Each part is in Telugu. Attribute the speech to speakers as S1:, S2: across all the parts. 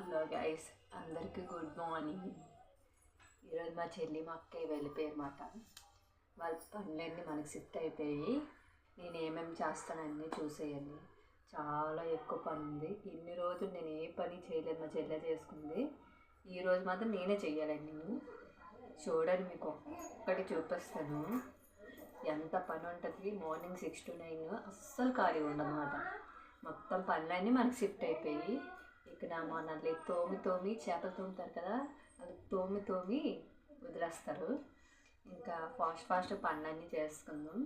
S1: హలో గైస్ అందరికీ గుడ్ మార్నింగ్ ఈరోజు మా చెల్లి మా అక్కయ్య వెళ్ళిపోయారన్నమాట వాళ్ళ పనులన్నీ మనకి షిఫ్ట్ అయిపోయి నేను ఏమేమి చేస్తానన్నీ చూసేయండి. చాలా ఎక్కువ పని ఉంది. ఇన్ని రోజులు నేను ఏ పని చేయలేదు మా చెల్లె చేసుకుంది. ఈ రోజు మాత్రం నేనే చెయ్యాలండి. నేను చూడండి మీకు ఒక్కటి చూపిస్తాను. ఎంత పని ఉంటుంది? మార్నింగ్ సిక్స్ టు నైన్ అస్సలు ఖాళీ ఉండదన్నమాట మొత్తం పనులన్నీ మనకి షిఫ్ట్ అయిపోయి ఇక్కడ మనల్ని తోమి తోమి చేపలు తోముతారు కదా అది తోమి తోమి వదిలేస్తారు. ఇంకా ఫాస్ట్ ఫాస్ట్ పనులన్నీ చేసుకుందాం.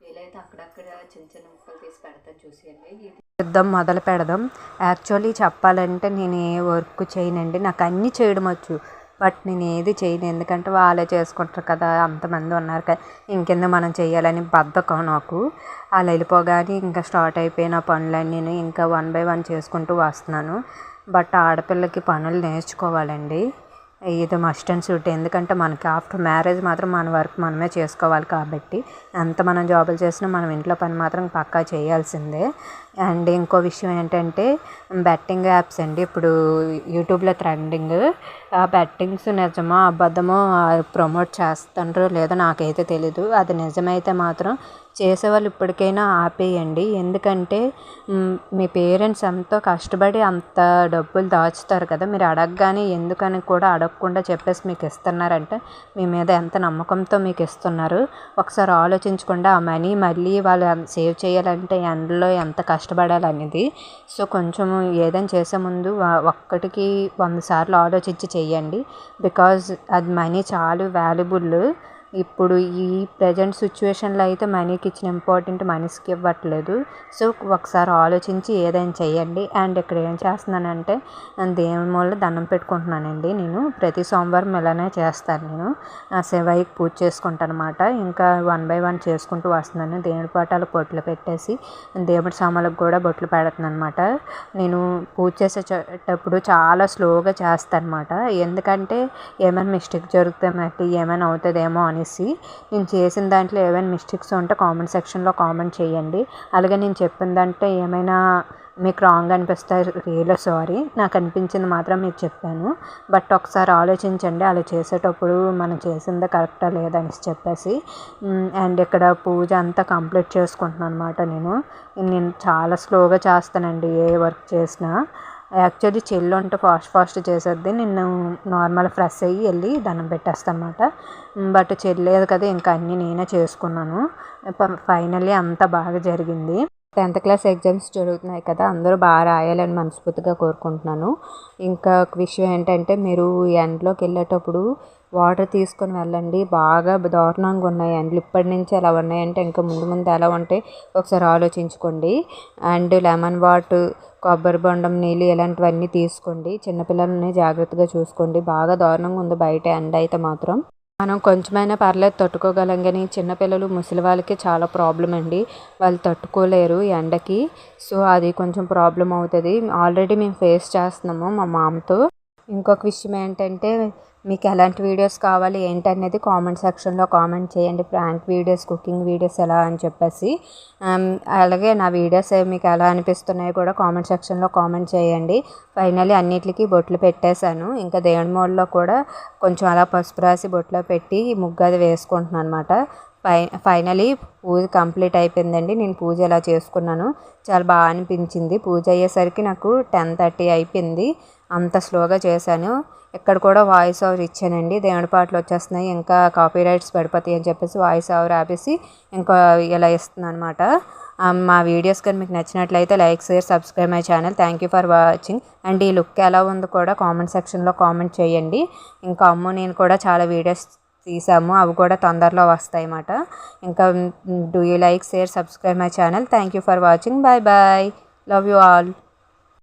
S1: వీలైతే అక్కడక్కడ చిన్న చిన్న ముక్కలు తీసి పెడతాను చూసేయండి. ఇది
S2: యుద్ధం మొదలు పెడదాం. యాక్చువల్లీ చెప్పాలంటే నేను ఏ వర్క్ చేయనండి నాకు అన్నీ చేయడం వచ్చు. బట్ నేను ఏది చేయను. ఎందుకంటే వాళ్ళే చేసుకుంటారు కదా అంతమంది ఉన్నారు కదా. ఇంకెందుకు మనం చేయాలని బద్ధకం నాకు. వాళ్ళు వెళ్ళిపోగానే ఇంకా స్టార్ట్ అయిపోయిన పనులన్నీ నేను ఇంకా వన్ బై వన్ చేసుకుంటూ వస్తున్నాను. బట్ ఆడపిల్లకి పనులు నేర్చుకోవాలండి. ఇది మస్ట్ అండ్ షుడ్. ఎందుకంటే మనకి ఆఫ్టర్ మ్యారేజ్ మాత్రం మన వర్క్ మనమే చేసుకోవాలి కాబట్టి ఎంత మనం జాబులు చేసినా మనం ఇంట్లో పని మాత్రం పక్కా చేయాల్సిందే. అండ్ ఇంకో విషయం ఏంటంటే బెట్టింగ్ యాప్స్ అండి. ఇప్పుడు యూట్యూబ్లో ట్రెండింగ్. ఆ బెట్టింగ్స్ నిజమో అబద్ధమో ప్రమోట్ చేస్తుండ్రో లేదో నాకైతే తెలీదు. అది నిజమైతే మాత్రం చేసేవాళ్ళు ఇప్పటికైనా ఆపేయండి. ఎందుకంటే మీ పేరెంట్స్ ఎంతో కష్టపడి అంత డబ్బులు దాచుతారు కదా. మీరు అడగగానే ఎందుకని కూడా అడగకుండా చెప్పేసి మీకు ఇస్తున్నారంటే మీ మీద ఎంత నమ్మకంతో మీకు ఇస్తున్నారు? ఒకసారి ఆలోచించకుండా ఆ మనీ మళ్ళీ వాళ్ళు సేవ్ చేయాలంటే ఎండలో ఎంత కష్టపడాలి అనేది సో కొంచెం ఏదైనా చేసే ముందు ఒక్కటికి వంద సార్లు ఆలోచించి చేయండి బికాజ్ అది మనీ చాలా వాల్యుబుల్. ఇప్పుడు ఈ ప్రజెంట్ సిచ్యువేషన్లో అయితే మనీకి ఇచ్చిన ఇంపార్టెంట్ మనిషికి ఇవ్వట్లేదు. సో ఒకసారి ఆలోచించి ఏదైనా చేయండి. అండ్ ఇక్కడ ఏం చేస్తున్నానంటే దేవుని మూల దండం పెట్టుకుంటున్నానండి నేను. ప్రతి సోమవారం ఇలానే చేస్తాను నేను. ఆ శివయ్యకి పూజ చేసుకుంటాను అనమాట ఇంకా వన్ బై వన్ చేసుకుంటూ వస్తున్నాను. దేవుడి పాఠాలు బొట్లు పెట్టేసి దేవుడి సామాన్లకు కూడా బొట్లు పెడుతున్నాను అనమాట నేను పూజ చేసేటప్పుడు చాలా స్లోగా చేస్తాను అనమాట ఎందుకంటే ఏమైనా మిస్టేక్ జరుగుతాయి మట్టి ఏమైనా అవుతుందేమో అని అనేసి నేను చేసిన దాంట్లో ఏమైనా మిస్టేక్స్ ఉంటే కామెంట్ సెక్షన్లో కామెంట్ చేయండి. అలాగే నేను చెప్పిన దాంట్లో ఏమైనా మీకు రాంగ్ అనిపిస్తే రియల్ సారీ. నాకు అనిపించింది మాత్రం మీకు చెప్పాను. బట్ ఒకసారి ఆలోచించండి. అలా చేసేటప్పుడు మనం చేసింది కరెక్టా లేదా చెప్పేసి అండ్ ఇక్కడ పూజ అంతా కంప్లీట్ చేసుకుంటున్నాను అనమాట నేను. నేను చాలా స్లోగా చేస్తానండి. ఏ వర్క్ చేసినా. యాక్చువల్లీ చెల్లి వంట ఫాస్ట్ ఫాస్ట్ చేసేది. నేను నార్మల్ ఫ్రెష్ అయ్యి వెళ్ళి దండం పెట్టేస్తాను బట్ చెల్లేదు కదా ఇంకా అన్నీ నేనే చేసుకున్నాను. ఫైనల్లీ అంతా బాగా జరిగింది. టెన్త్ క్లాస్ ఎగ్జామ్స్ జరుగుతున్నాయి కదా అందరూ బాగా రాయాలని మనస్ఫూర్తిగా కోరుకుంటున్నాను. ఇంకా ఒక విషయం ఏంటంటే మీరు ఎండలోకి వెళ్ళేటప్పుడు వాటర్ తీసుకొని వెళ్ళండి. బాగా దారుణంగా ఉన్నాయి ఎండలు. ఇప్పటి నుంచి ఎలా ఉన్నాయంటే ఇంకా ముందు ముందు ఎలా ఉంటాయి ఒకసారి ఆలోచించుకోండి. అండ్ లెమన్ వాటర్ కొబ్బరి బొండం నీళ్ళు ఇలాంటివన్నీ తీసుకోండి. చిన్నపిల్లల్ని జాగ్రత్తగా చూసుకోండి. బాగా దారుణంగా ఉంది బయట ఎండ అయితే మాత్రం. మనం కొంచెమైనా పర్లేదు తట్టుకోగలం కానీ చిన్నపిల్లలు ముసలి వాళ్ళకి చాలా ప్రాబ్లం అండి. వాళ్ళు తట్టుకోలేరు ఎండకి. సో అది కొంచెం ప్రాబ్లం అవుతుంది. ఆల్రెడీ మేము ఫేస్ చేస్తున్నాము మా మామతో. ఇంకొక విషయం ఏంటంటే మీకు ఎలాంటి వీడియోస్ కావాలి ఏంటనేది కామెంట్ సెక్షన్లో కామెంట్ చేయండి. ప్రాంక్ వీడియోస్ కుకింగ్ వీడియోస్ ఎలా అని చెప్పేసి. అలాగే నా వీడియోస్ మీకు ఎలా అనిపిస్తున్నాయో కూడా కామెంట్ సెక్షన్లో కామెంట్ చేయండి. ఫైనల్లీ అన్నిటికీ బొట్లు పెట్టేశాను. ఇంకా దేవుడి మూలలో కూడా కొంచెం అలా పసుపు రాసి బొట్లో పెట్టి ముగ్గు అది వేసుకుంటున్నాను అనమాట ఫై ఫైనలీ పూజ కంప్లీట్ అయిపోయిందండి. నేను పూజ ఎలా చేసుకున్నాను చాలా బాగా అనిపించింది. పూజ అయ్యేసరికి నాకు టెన్ థర్టీ అయిపోయింది. అంత స్లోగా చేశాను. ఇక్కడ కూడా వాయిస్ ఓవర్ ఇచ్చానండి. దేవుడి పాటలు వచ్చేస్తున్నాయి ఇంకా కాపీ రైట్స్ పడిపోతాయి అని చెప్పేసి వాయిస్ ఓవర్ ఆపేసి ఇంకా ఇలా ఇస్తున్నాను అనమాట మా వీడియోస్ కానీ మీకు నచ్చినట్లయితే like share subscribe my channel thank you for watching and ఈ లుక్ ఎలా ఉందో కూడా కామెంట్ సెక్షన్లో కామెంట్ చేయండి. ఇంకా అమ్ము నేను కూడా చాలా వీడియోస్ తీసాము. అవి కూడా తొందరలో వస్తాయి అన్నమాట. ఇంకా do you like share subscribe my channel thank you for watching bye bye love you all